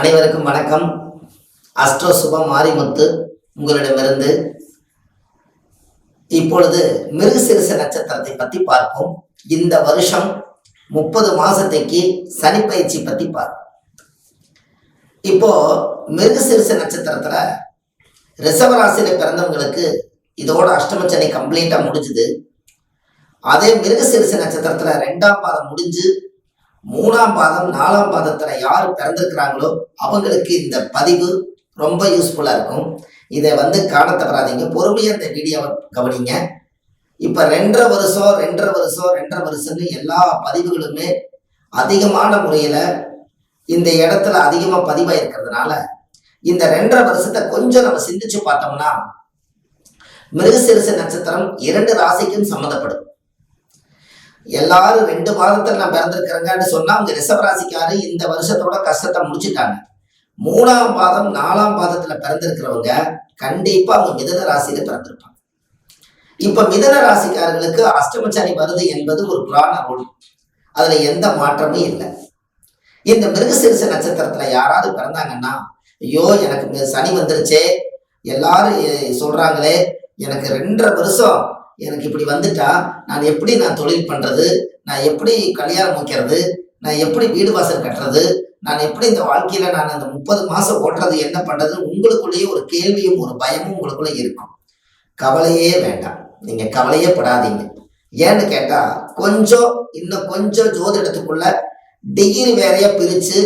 அனைவருக்கும் வணக்கம். அஸ்ட்ரோ சுபம் மாரிமுத்து உங்களிடமிருந்து. இப்பொழுது மிருகசிறுச நட்சத்திரத்தை பத்தி பார்ப்போம். இந்த வருஷம் முப்பது மாசத்துக்கு சனிப்பயிற்சி பற்றி பத்தி பார்ப்போம். இப்போ மிருகசிறுச நட்சத்திரத்துல ரிசவராசியில பிறந்தவங்களுக்கு இதோட அஷ்டமச்சனை கம்ப்ளீட்டா முடிஞ்சுது. அதே மிருகசிறுச நட்சத்திரத்துல ரெண்டாம் பாதம் முடிஞ்சு மூணாம் பாதம் நாலாம் பாதத்தில் யார் பிறந்திருக்கிறாங்களோ அவங்களுக்கு இந்த பதிவு ரொம்ப யூஸ்ஃபுல்லாக இருக்கும். இதை வந்து காண தவறாதீங்க பொறுமையா இந்த வீடியோவை கவனிங்க. இப்போ ரெண்டரை வருஷம் ரெண்டரை வருஷம் ரெண்டரை வருஷம்னு எல்லா பதிவுகளுமே அதிகமான முறையில் இந்த இடத்துல அதிகமாக பதிவாக இருக்கிறதுனால இந்த ரெண்டரை வருஷத்தை கொஞ்சம் நம்ம சிந்திச்சு பார்த்தோம்னா மிருகசிறுசு நட்சத்திரம் இரண்டு ராசிக்கும் சம்மந்தப்படும். எல்லாரும் ரெண்டு மாதத்துல நான் பிறந்திருக்கிறேங்கன்னு சொன்னா அவங்க ரிஷபராசிக்காரு இந்த வருஷத்தோட கஷ்டத்தை முடிச்சுட்டாங்க. மூணாம் பாதம் நாலாம் பாதத்துல பிறந்திருக்கிறவங்க கண்டிப்பா அவங்க மிதன ராசியில பிறந்திருப்பாங்க. இப்ப மிதன ராசிக்காரர்களுக்கு அஷ்டமச்சனி வருது என்பது ஒரு புராண ரூல். அதுல எந்த மாற்றமும் இல்லை. இந்த மிருகசீரிச நட்சத்திரத்துல யாராவது பிறந்தாங்கன்னா ஐயோ எனக்கு சனி வந்துருச்சே எல்லாரும் சொல்கிறாங்களே சொல்றாங்களே எனக்கு ரெண்டரை வருஷம் எனக்கு இப்படி வந்துட்டா நான் எப்படி நான் தொழில் பண்றது? நான் எப்படி கல்யாணம் வைக்கிறது நான் எப்படி வீடு வாசல் கட்டுறது? நான் எப்படி இந்த வாழ்க்கையில நான் அந்த முப்பது மாசம் ஓட்டுறது என்ன பண்றது? உங்களுக்குள்ளேயே ஒரு கேள்வியும் ஒரு பயமும் உங்களுக்குள்ளே இருக்கும். கவலையே வேண்டாம். நீங்க கவலையே படாதீங்க. ஏன்னு கேட்டா கொஞ்சம் இன்னும் கொஞ்சம் ஜோதிடத்துக்குள்ள டிகிரி வேறையாக பிரிச்சு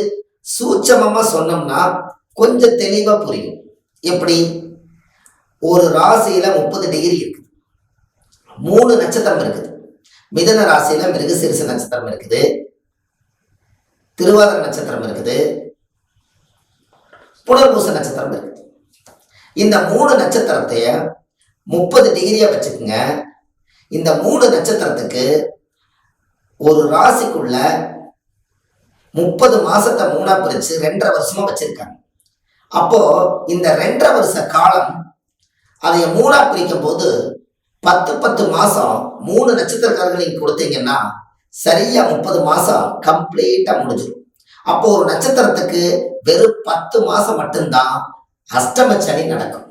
சூட்சமமா சொன்னோம்னா கொஞ்சம் தெளிவா புரியும். எப்படி? ஒரு ராசியில முப்பது டிகிரி இருக்குது மூணு நட்சத்திரம் இருக்குது. மிதன ராசியில மிருகசீரிச நட்சத்திரம் இருக்குது. திருவாதிர நட்சத்திரம் இருக்குது. புனர்பூச நட்சத்திரம் இருக்குது. இந்த மூணு நட்சத்திரத்தைய முப்பது டிகிரியா வச்சுக்கோங்க. இந்த மூணு நட்சத்திரத்துக்கு ஒரு ராசிக்குள்ள முப்பது மாசத்தை மூணா பிரிச்சு ரெண்டரை வருஷமா வச்சிருக்காங்க. அப்போ இந்த ரெண்டரை வருஷ காலம் அதை மூணா பிரிக்கும் போது பத்து பத்து மாசம் மூணு நட்சத்திரக்காரர்கள் நீங்க கொடுத்தீங்கன்னா சரியா முப்பது மாசம் கம்ப்ளீட்டா முடிஞ்சிடும். அப்போ ஒரு நட்சத்திரத்துக்கு வெறும் பத்து மாசம் மட்டும்தான் அஷ்டம சனி நடக்கும்.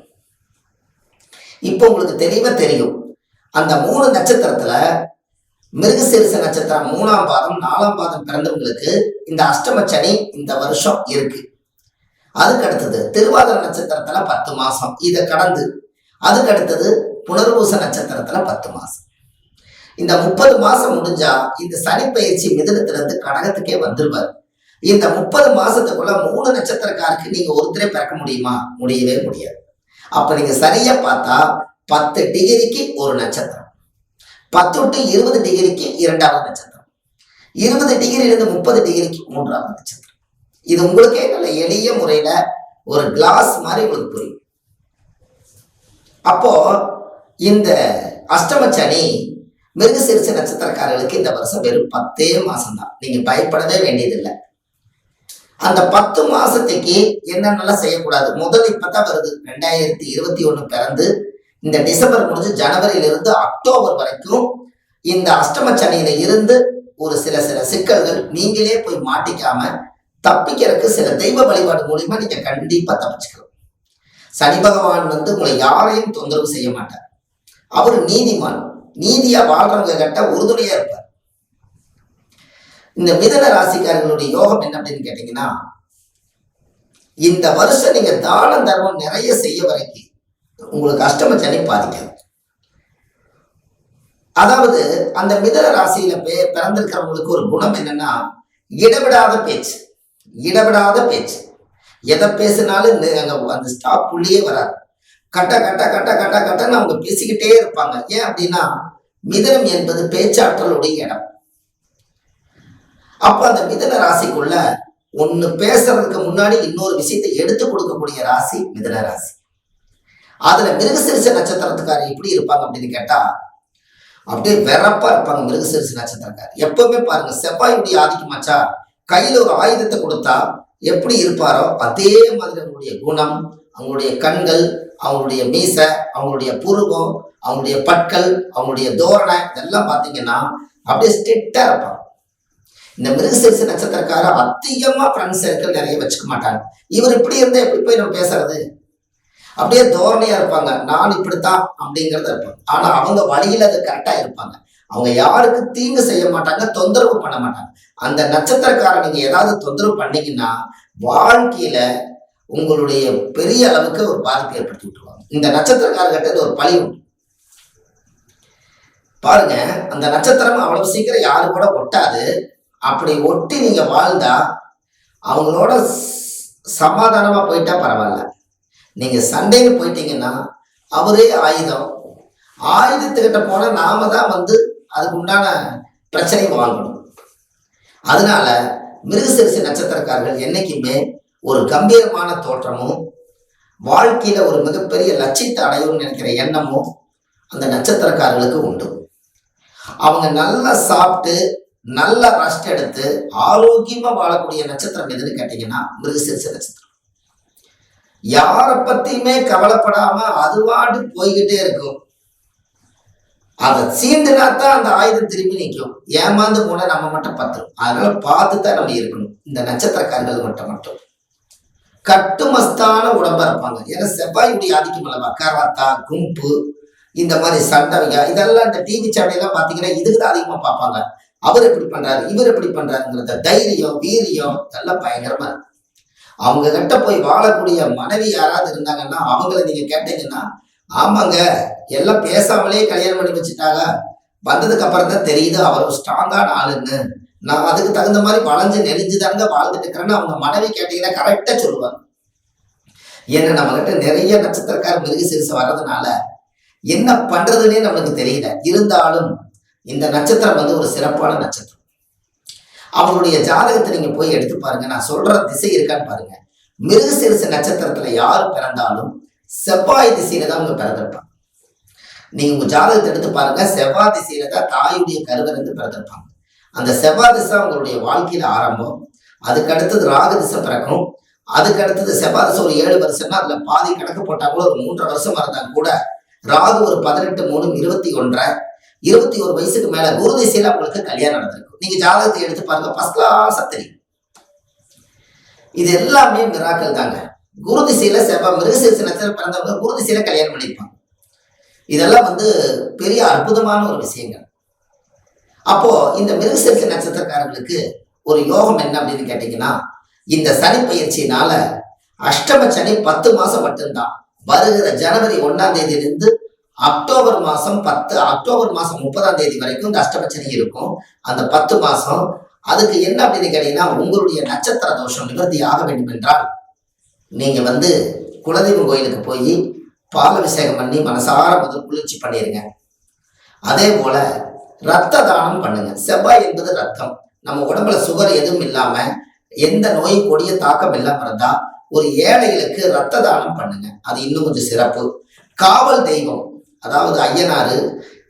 இப்போ உங்களுக்கு தெளிவா தெரியும். அந்த மூணு நட்சத்திரத்துல மிருகசீரிச நட்சத்திரம் மூணாம் பாதம் நாலாம் பாதம் பிறந்தவங்களுக்கு இந்த அஷ்டம சனி இந்த வருஷம் இருக்கு. அதுக்கு அடுத்தது திருவாதிர நட்சத்திரத்துல பத்து மாசம். இதை கடந்து அதுக்கு அடுத்தது புனர்பூச நட்சத்திரத்துல பத்து மாசம். இந்த முப்பது மாசம் முடிஞ்சா இந்த சனி பயிற்சி கடகத்துக்கே வந்துருவார். இந்த முப்பது மாசத்துக்குள்ள மூணு நட்சத்திரக்காருக்கு நீங்க ஒருத்தரே பிறக்க முடியுமா? முடியவே முடியாது. அப்ப நீங்க சரியா பார்த்தா பத்து டிகிரிக்கு ஒரு நட்சத்திரம். பத்து டு இருபது டிகிரிக்கு இரண்டாவது நட்சத்திரம். இருபது டிகிரியிலிருந்து முப்பது டிகிரிக்கு மூன்றாவது நட்சத்திரம். இது உங்களுக்கே நல்ல எளிய முறையில ஒரு கிளாஸ் மாதிரி உங்களுக்கு புரியும். அப்போ இந்த அஷ்டம சனி மிருகசீரிச நட்சத்திரக்காரர்களுக்கு இந்த வருஷம் வெறும் பத்தே மாசம் தான் நீங்க பயப்படவே வேண்டியதில்லை. அந்த பத்து மாசத்துக்கு என்னென்னலாம் செய்யக்கூடாது? முதல் இப்பதான் வருது. ரெண்டாயிரத்தி இருபத்தி ஒண்ணு பிறந்து இந்த டிசம்பர் முடிஞ்சு ஜனவரியிலிருந்து அக்டோபர் வரைக்கும் இந்த அஷ்டம சனியில இருந்து ஒரு சில சில சிக்கல்கள் நீங்களே போய் மாட்டிக்காம தப்பிக்கிறதுக்கு சில தெய்வ வழிபாடு மூலியமா நீங்க கண்டிப்பா தப்பிச்சுக்கலாம் சனி பகவான் வந்து உங்களை யாரையும் தொந்தரவு செய்ய மாட்டார். அவர் நீதிமான். நீதியா வாழ்றவங்க கிட்ட உறுதுணையா இருப்பார். இந்த மிதன ராசிக்காரர்களுடைய யோகம் என்ன அப்படின்னு கேட்டீங்கன்னா இந்த வருஷம் நீங்க தானம் தர்மம் நிறைய செய்ய வரைக்கும் உங்களுக்கு அஷ்டம சனி பாதிக்காது. அதாவது அந்த மிதன ராசியில பே பிறந்திருக்கிறவங்களுக்கு ஒரு குணம் என்னன்னா இடவிடாத பேச்சு. இடவிடாத பேச்சு. எதை பேசினாலும் அந்த ஸ்டாப் புள்ளியே வராது. கட்ட கட்ட கட்ட கட்ட கட்டன்னு அவங்க பேசிக்கிட்டே இருப்பாங்க. ஏன் அப்படின்னா மிதனம் என்பது பேச்சாற்றலுடைய இடம். அப்ப அந்த மிதன ராசிக்குள்ள ஒண்ணு பேசுறதுக்கு முன்னாடி இன்னொரு விஷயத்தை எடுத்து கொடுக்கக்கூடிய ராசி மிதன ராசி. அதுல மிருகசிரிச நட்சத்திரத்துக்காரர் எப்படி இருப்பாங்க அப்படின்னு கேட்டா அப்படியே வெறப்பா இருப்பாங்க மிருகசிரிசு நட்சத்திரக்கார் எப்பவுமே பாருங்க செவ்வாயுடைய ஆதிக்கமாச்சா கையில ஒரு ஆயுதத்தை கொடுத்தா எப்படி இருப்பாரோ அதே மாதிரி அவங்களுடைய குணம் அவங்களுடைய கண்கள் அவங்களுடைய மீசை அவங்களுடைய புருவம் அவங்களுடைய பற்கள் அவங்களுடைய தோரணை இதெல்லாம் பார்த்தீங்கன்னா அப்படியே ஸ்ட்ரிக்டாக இருப்பாங்க. இந்த மிருகசீரிச நட்சத்திரக்காரர் அதிகமாக ஃப்ரெண்ட்ஸ் சர்க்கிள் நிறைய வச்சுக்க மாட்டாங்க. இவர் இப்படி இருந்தால் எப்படி போய் நம்ம பேசுறது? அப்படியே தோரணையாக இருப்பாங்க. நான் இப்படித்தான் அப்படிங்கிறத இருப்பாங்க. ஆனால் அவங்க வழியில் அது கரெக்டாக இருப்பாங்க. அவங்க யாருக்கு தீங்கு செய்ய மாட்டாங்க தொந்தரவு பண்ண மாட்டாங்க. அந்த நட்சத்திரக்காரன் நீங்கள் ஏதாவது தொந்தரவு பண்ணீங்கன்னா வாழ்க்கையில உங்களுடைய பெரிய அளவுக்கு ஒரு பாதிப்பு ஏற்படுத்தி விட்டுருவாங்க. இந்த நட்சத்திரக்காரர்கிட்ட ஒரு பழி உண்டு. பாருங்க அந்த நட்சத்திரம் அவ்வளவு சீக்கிரம் யாரு கூட ஒட்டாது. அப்படி ஒட்டி நீங்க வாழ்ந்தா அவங்களோட சமாதானமா போயிட்டா பரவாயில்ல. நீங்க சண்டைன்னு போயிட்டீங்கன்னா அவரே ஆயுதம். ஆயுதத்துக்கிட்ட போனா நாம தான் வந்து அதுக்கு உண்டான பிரச்சனையை வாங்கணும். அதனால மிருகசரிசி நட்சத்திரக்காரர்கள் என்னைக்குமே ஒரு கம்பீரமான தோற்றமும் வாழ்க்கையில ஒரு மிகப்பெரிய லட்சியத்தை அடையும் நினைக்கிற எண்ணமும் அந்த நட்சத்திரக்காரர்களுக்கு உண்டு. அவங்க நல்லா சாப்பிட்டு நல்லா ரெஸ்ட் எடுத்து ஆரோக்கியமா வாழக்கூடிய நட்சத்திரம் எதுன்னு கேட்டீங்கன்னா மிருகசீரிச நட்சத்திரம். யாரை பத்தியுமே கவலைப்படாம அதுவாடு போய்கிட்டே இருக்கும். அதை சீண்டுனா தான் அந்த ஆயுதம் திரும்பி நிற்கும். ஏமாந்து போனால் நம்ம மட்டும் பத்துரும். அதனால பார்த்து தான் நம்ம இருக்கணும். இந்த நட்சத்திரக்காரர்கள் மட்டும் மட்டும். கட்டுமஸ்தான உடம்பா இருப்பாங்க. ஏன்னா செவ்வாயுடைய ஆதிக்கம் அல்லவா கராத்தா கும்பு இந்த மாதிரி சண்டவைங்க இதெல்லாம் இந்த டிவி சேனல்லாம் பார்த்தீங்கன்னா இதுக்கு தான் அதிகமாக பார்ப்பாங்க. அவர் எப்படி பண்றாரு இவர் எப்படி பண்றாருங்கிறத தைரியம் வீரியம் இதெல்லாம் பயங்கரமா இருக்கு. அவங்க கிட்ட போய் வாழக்கூடிய மனைவி யாராவது இருந்தாங்கன்னா அவங்கள நீங்க கேட்டீங்கன்னா ஆமாங்க எல்லாம் பேசாமலே கல்யாணம் பண்ணி வச்சுட்டாங்க. வந்ததுக்கு அப்புறம் தான் தெரியுது அவர் ஸ்ட்ராங்கான ஆளுன்னு. நான் அதுக்கு தகுந்த மாதிரி வளைஞ்சு நெளிஞ்சு தாங்க வாழ்ந்துட்டு இருக்கிறேன்னு அவங்க மனைவி கேட்டீங்கன்னா கரெக்டா சொல்லுவாங்க. ஏன்னா நம்மகிட்ட நிறைய நட்சத்திரக்கார மிருக சிறுசு வர்றதுனால என்ன பண்றதுன்னே நம்மளுக்கு தெரியல. இருந்தாலும் இந்த நட்சத்திரம் வந்து ஒரு சிறப்பான நட்சத்திரம். அவங்களுடைய ஜாதகத்தை நீங்க போய் எடுத்து பாருங்க. நான் சொல்ற திசை இருக்கான்னு பாருங்க. மிருகசீரிச நட்சத்திரத்துல யார் பிறந்தாலும் செவ்வாய் திசையில தான் அவங்க பிறந்திருப்பாங்க. நீங்க உங்க ஜாதகத்தை எடுத்து பாருங்க. செவ்வாய் திசையில தான் தாயுடைய கருவிலிருந்து பிறந்திருப்பாங்க. அந்த செவ்வாய் திசை அவங்களுடைய வாழ்க்கையில ஆரம்பம். அதுக்கு அடுத்தது ராகு திசை பிறக்கும். அதுக்கு அடுத்தது செவ்வாய் திசை ஒரு ஏழு வருஷம்னா அதுல பாதி கணக்கு போட்டா கூட ஒரு மூன்றரை வருஷம் இருந்தா கூட ராகு ஒரு பதினெட்டு மூணு இருபத்தி ஒன்றரை. இருபத்தி ஒரு வயசுக்கு மேல குரு திசையில அவங்களுக்கு கல்யாணம் நடந்திருக்கும். நீங்க ஜாதகத்தை எடுத்து பாருங்க ஃபர்ஸ்ட் கிளாஸா தெரியும். இது எல்லாமே மிராக்கள் தாங்க. குரு திசையில செவ்வாய் மிருகசீரிச நட்சத்திரம் பிறந்தவங்க குரு திசையில கல்யாணம் பண்ணியிருப்பாங்க இதெல்லாம் வந்து பெரிய அற்புதமான ஒரு விஷயங்கள். அப்போ இந்த மிருகசீரிச நட்சத்திரக்காரர்களுக்கு ஒரு யோகம் என்ன அப்படின்னு கேட்டீங்கன்னா இந்த சனி பயிற்சியினால அஷ்டம சனி பத்து மாசம் மட்டும்தான். வருகிற ஜனவரி ஒன்னாம் தேதியிலிருந்து அக்டோபர் மாசம் பத்து அக்டோபர் மாசம் முப்பதாம் தேதி வரைக்கும் இந்த அஷ்டம சனி இருக்கும். அந்த பத்து மாசம் அதுக்கு என்ன அப்படின்னு கேட்டீங்கன்னா உங்களுடைய நட்சத்திர தோஷம் நிவர்த்தி ஆக வேண்டும் என்றால் நீங்க வந்து குலதெய்வம் கோயிலுக்கு போய் பால் அபிஷேகம் பண்ணி மனசார முதல் குளிர்ச்சி பண்ணிடுங்க அதே போல ரத்த தானம் பண்ணுங்க. செவ்வாய் என்பது ரத்தம். நம்ம உடம்புல சுகர் எதுவும் இல்லாம எந்த நோய் கொடிய தாக்கம் இல்லாம இருந்தா ஒரு ஏழைகளுக்கு ரத்த தானம் பண்ணுங்க. அது இன்னும் கொஞ்சம் சிறப்பு. காவல் தெய்வம். அதாவது ஐயனாரு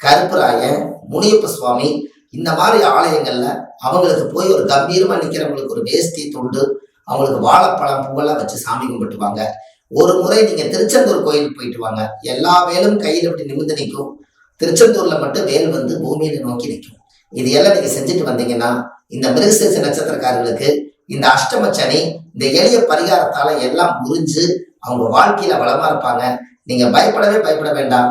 கருப்பராயன் முனியப்ப சுவாமி இந்த மாதிரி ஆலயங்கள்ல அவங்களுக்கு போய் ஒரு கம்பீரமா நிக்கிறவங்களுக்கு ஒரு வேஷ்டி துண்டு அவங்களுக்கு வாழைப்பழம் பூவெல்லாம் வச்சு சாமி கும்பிட்டுவாங்க. ஒரு முறை நீங்க திருச்செந்தூர் கோயிலுக்கு போயிட்டு வாங்க. எல்லா வேலும் கையில் இப்படி நிமிந்து நிற்கும். திருச்செந்தூர்ல மட்டும் வேல் வந்து பூமியில நோக்கி நிற்கும். இது எல்லாம் நீங்க செஞ்சுட்டு வந்தீங்கன்னா இந்த மிருகசேச நட்சத்திரக்காரர்களுக்கு இந்த அஷ்டம சனி இந்த எளிய பரிகாரத்தால எல்லாம் முறிஞ்சு அவங்க வாழ்க்கையில வளமா இருப்பாங்க. நீங்க பயப்படவே பயப்பட வேண்டாம்.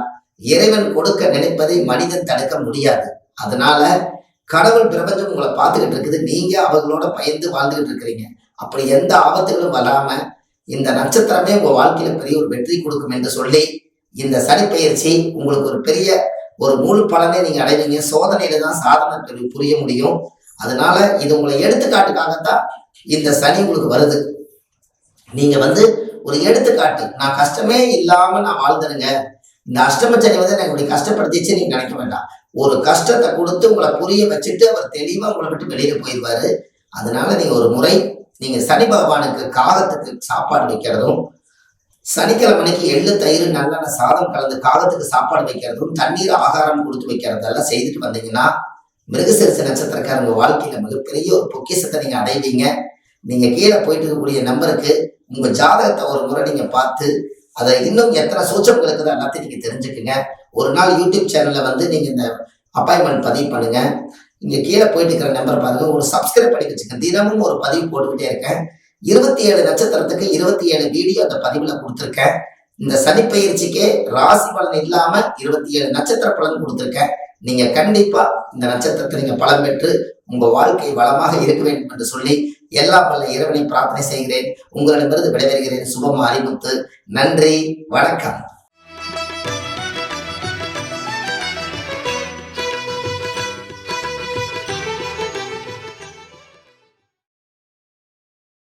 இறைவன் கொடுக்க நினைப்பதை மனிதன் தடுக்க முடியாது. அதனால கடவுள் பிரபஞ்சம் உங்களை பார்த்துக்கிட்டு இருக்குது. நீங்க அவங்களோட பயந்து வாழ்ந்துகிட்டு இருக்கிறீங்க. அப்படி எந்த ஆபத்துகளும் வராம இந்த நட்சத்திரமே உங்க வாழ்க்கையில பெரிய ஒரு வெற்றி கொடுக்கும் என்று சொல்லி இந்த சனி பயிற்சி உங்களுக்கு ஒரு பெரிய ஒரு முழு பலனை நீங்க அடைவீங்க. சோதனையில தான் சாதனை புரிய முடியும். அதனால இது உங்களை எடுத்துக்காட்டுக்காகத்தான் இந்த சனி உங்களுக்கு வருது. நீங்க வந்து ஒரு எடுத்துக்காட்டு. நான் கஷ்டமே இல்லாம நான் வாழ்ந்துருங்க. இந்த அஷ்டம சனி வந்து என்னை கஷ்டப்படுத்திச்சு நீங்க நினைக்க வேண்டாம். ஒரு கஷ்டத்தை கொடுத்து உங்களை புரிய வச்சுட்டு அவர் தெளிவா உங்களை விட்டு வெளியில போயிடுவாரு அதனால நீங்க ஒரு முறை நீங்க சனி பகவானுக்கு காகத்துக்கு சாப்பாடு வைக்கிறதும் சனிக்கிழமைக்கு எள்ளு தயிர் நல்லெண்ணெய் சாதம் கலந்து காலத்துக்கு சாப்பாடு வைக்கிறதும் தண்ணீர் ஆகாரம் கொடுத்து வைக்கிறதெல்லாம் செய்துட்டு வந்தீங்கன்னா மிருகசீரிச நட்சத்திரக்காரங்க வாழ்க்கையில மிகப்பெரிய ஒரு பொக்கிஷத்தை நீங்க அடைவீங்க. நீங்க கீழே போயிட்டு இருக்கக்கூடிய நம்பருக்கு உங்க ஜாதகத்தை ஒரு முறை நீங்க பார்த்து அதை இன்னும் எத்தனை சூச்சங்கள் இருக்குது எல்லாத்தையும் நீங்க தெரிஞ்சுக்குங்க. ஒரு நாள் யூடியூப் சேனல்ல வந்து நீங்க இந்த அப்பாயின்மெண்ட் பதிவு பண்ணுங்க. இங்க கீழே போயிட்டு இருக்கிற நம்பர் பாருங்க. ஒரு சப்ஸ்கிரைப் பண்ணி வச்சுக்கோங்க. தினமும் ஒரு பதிவு போட்டுக்கிட்டே இருக்கேன். இருபத்தி ஏழு நட்சத்திரத்துக்கு இருபத்தி ஏழு வீடியோ அந்த பதிவுல கொடுத்துருக்கேன். இந்த சனி பயிற்சிக்கே ராசி பலன் இல்லாம இருபத்தி ஏழு நட்சத்திர பலன் கொடுத்துருக்கேன். நீங்க கண்டிப்பா இந்த நட்சத்திரத்தை நீங்க பலன் பெற்று உங்க வாழ்க்கை வளமாக இருக்க வேண்டும் என்று சொல்லி எல்லா பல இறைவனை பிரார்த்தனை செய்கிறேன். உங்களிடமிருந்து விடைபெறுகிறேன். சுபம் அறிமுத்து நன்றி. வணக்கம்.